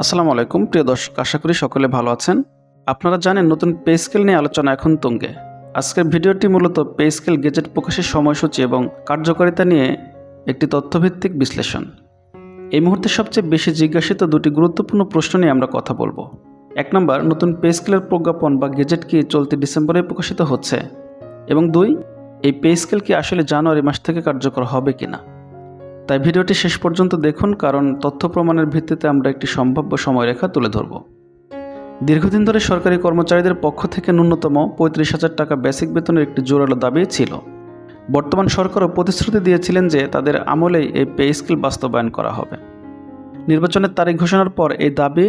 আসসালামু আলাইকুম, প্রিয় দর্শক, আশা করি সকলে ভালো আছেন। আপনারা জানেন নতুন পে স্কেল নিয়ে আলোচনা এখন তুঙ্গে। আজকের ভিডিওটি মূলত পে স্কেল গেজেট প্রকাশের সময়সূচি এবং কার্যকারিতা নিয়ে একটি তথ্যভিত্তিক বিশ্লেষণ। এই মুহূর্তে সবচেয়ে বেশি জিজ্ঞাসিত দুটি গুরুত্বপূর্ণ প্রশ্ন নিয়ে আমরা কথা বলব। এক নম্বর, নতুন পে স্কেলের প্রজ্ঞাপন বা গেজেট কি চলতি ডিসেম্বরে প্রকাশিত হচ্ছে? এবং দুই, এই পে স্কেল কি আসলে জানুয়ারি মাস থেকে কার্যকর হবে কিনা? তাই ভিডিওটি শেষ পর্যন্ত দেখুন, কারণ তথ্য প্রমাণের ভিত্তিতে আমরা একটি সম্ভাব্য সময়রেখা তুলে ধরব। দীর্ঘদিন ধরে সরকারি কর্মচারীদের পক্ষ থেকে ন্যূনতম পঁয়ত্রিশ হাজার টাকা বেসিক বেতনের একটি জোরালো দাবি ছিল। বর্তমান সরকারও প্রতিশ্রুতি দিয়েছিলেন যে তাদের আমলেই এই পে স্কেল বাস্তবায়ন করা হবে। নির্বাচনের তারিখ ঘোষণার পর এই দাবি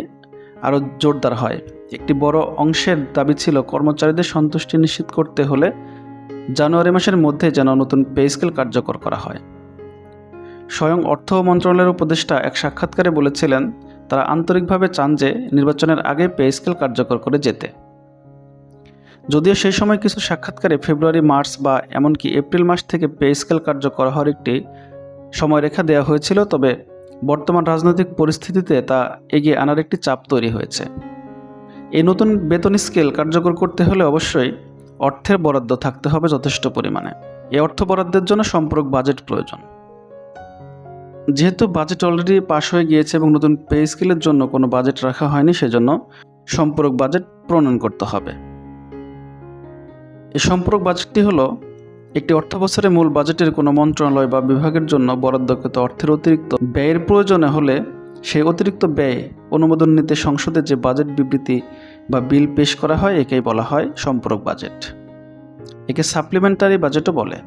আরও জোরদার হয়। একটি বড় অংশের দাবি ছিল কর্মচারীদের সন্তুষ্টি নিশ্চিত করতে হলে জানুয়ারি মাসের মধ্যে যেন নতুন পে স্কেল কার্যকর করা হয়। স্বয়ং অর্থ মন্ত্রণালয়ের উপদেষ্টা এক সাক্ষাৎকারে বলেছিলেন, তারা আন্তরিকভাবে চান যে নির্বাচনের আগে পে স্কেল কার্যকর করে যেতে। যদিও সেই সময় কিছু সাক্ষাৎকারে ফেব্রুয়ারি, মার্চ বা এমনকি এপ্রিল মাস থেকে পে স্কেল কার্যকর হওয়ার একটি সময়রেখা দেওয়া হয়েছিল, তবে বর্তমান রাজনৈতিক পরিস্থিতিতে তা এগিয়ে আনার একটি চাপ তৈরি হয়েছে। এই নতুন বেতন স্কেল কার্যকর করতে হলে অবশ্যই অর্থের বরাদ্দ থাকতে হবে যথেষ্ট পরিমাণে। এই অর্থ বরাদ্দের জন্য সম্পূরক বাজেট প্রয়োজন। যেহেতু বাজেট অলরেডি পাশ হয়ে গিয়েছে এবং নতুন পে স্কেলের জন্য কোনো বাজেট রাখা হয়নি, সেজন্য সম্পূরক বাজেট প্রণয়ন করতে হবে। এই সম্পূরক বাজেটটি হলো একটি অর্থ বছরের মূল বাজেটের কোনো মন্ত্রণালয় বা বিভাগের জন্য বরাদ্দকৃত অর্থের অতিরিক্ত ব্যয়ের প্রয়োজনে হলে সেই অতিরিক্ত ব্যয় অনুমোদন নিতে সংসদে যে বাজেট বিবৃতি বা বিল পেশ করা হয়, একেই বলা হয় সম্পূরক বাজেট একে সাপ্লিমেন্টারি বাজেটও বলে।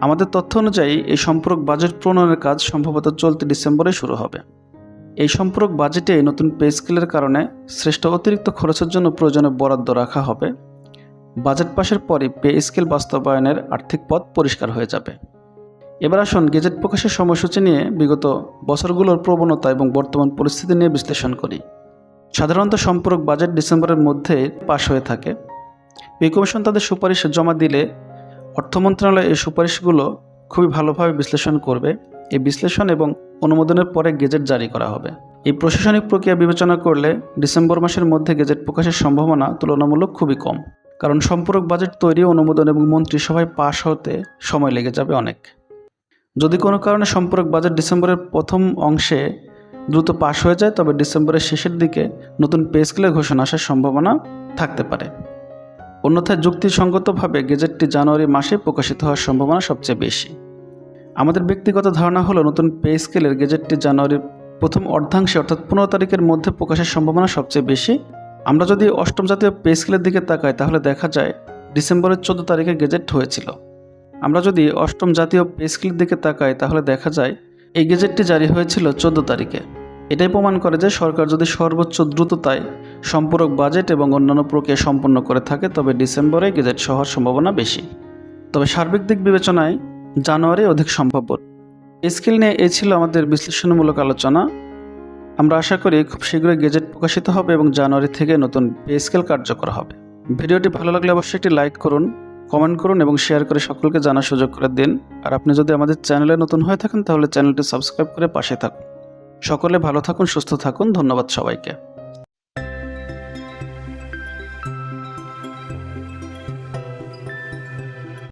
আমাদের তথ্য অনুযায়ী, এই সম্পূরক বাজেট প্রণয়নের কাজ সম্ভবত চলতি ডিসেম্বরে শুরু হবে। এই সম্পূরক বাজেটে নতুন পে স্কেলের কারণে শ্রেষ্ঠ অতিরিক্ত খরচের জন্য প্রয়োজনে বরাদ্দ রাখা হবে। বাজেট পাশের পরই পে স্কেল বাস্তবায়নের আর্থিক পথ পরিষ্কার হয়ে যাবে। এবার আসুন গেজেট প্রকাশের সময়সূচি নিয়ে বিগত বছরগুলোর প্রবণতা এবং বর্তমান পরিস্থিতি নিয়ে বিশ্লেষণ করি। সাধারণত সম্পূরক বাজেট ডিসেম্বরের মধ্যে পাশ হয়ে থাকে। পে কমিশন তাদের সুপারিশ জমা দিলে অর্থ মন্ত্রণালয় এই সুপারিশগুলো খুবই ভালোভাবে বিশ্লেষণ করবে। এই বিশ্লেষণ এবং অনুমোদনের পরে গেজেট জারি করা হবে। এই প্রশাসনিক প্রক্রিয়া বিবেচনা করলে ডিসেম্বর মাসের মধ্যে গেজেট প্রকাশের সম্ভাবনা তুলনামূলক খুবই কম। কারণ সম্পূরক বাজেট তৈরি, অনুমোদন এবং মন্ত্রিসভায় পাশ হতে সময় লেগে যাবে অনেক। যদি কোনো কারণে সম্পূরক বাজেট ডিসেম্বরের প্রথম অংশে দ্রুত পাশ হয়ে যায়, তবে ডিসেম্বরের শেষের দিকে নতুন পে স্কেলের ঘোষণা আসার সম্ভাবনা থাকতে পারে। অন্যথায় যুক্তিসঙ্গতভাবে গেজেটটি জানুয়ারি মাসে প্রকাশিত হওয়ার সম্ভাবনা সবচেয়ে বেশি। আমাদের ব্যক্তিগত ধারণা হলো নতুন পে স্কেলের গেজেটটি জানুয়ারির প্রথম অর্ধাংশে, অর্থাৎ পনেরো তারিখের মধ্যে প্রকাশের সম্ভাবনা সবচেয়ে বেশি। আমরা যদি অষ্টম জাতীয় পে স্কেলের দিকে তাকাই, তাহলে দেখা যায় ডিসেম্বরের চোদ্দ তারিখে গেজেট হয়েছিল। আমরা যদি অষ্টম জাতীয় পে স্কেলের দিকে তাকাই, তাহলে দেখা যায় এই গেজেটটি জারি হয়েছিল চোদ্দ তারিখে। এটাই প্রমাণ করে যে সরকার যদি সর্বোচ্চ দ্রুততায় সম্পূরক বাজেট এবং অন্যান্য প্রক্রিয়া সম্পন্ন করে থাকে, তবে ডিসেম্বরে গেজেট হওয়ার সম্ভাবনা বেশি। তবে সার্বিক দিক বিবেচনায় জানুয়ারি অধিক সম্ভাব্য। স্কেল নিয়ে এই ছিল আমাদের বিশ্লেষণমূলক আলোচনা। আমরা আশা করি খুব শীঘ্রই গেজেট প্রকাশিত হবে এবং জানুয়ারি থেকে নতুন পে স্কেল কার্যকর হবে। ভিডিওটি ভালো লাগলে অবশ্যই একটি লাইক করুন, কমেন্ট করুন এবং শেয়ার করে সকলকে জানার সুযোগ করে দিন। আর আপনি যদি আমাদের চ্যানেলে নতুন হয়ে থাকেন, তাহলে চ্যানেলটি সাবস্ক্রাইব করে পাশে থাকুন। সকলে ভালো থাকুন সুস্থ থাকুন। ধন্যবাদ সবাইকে।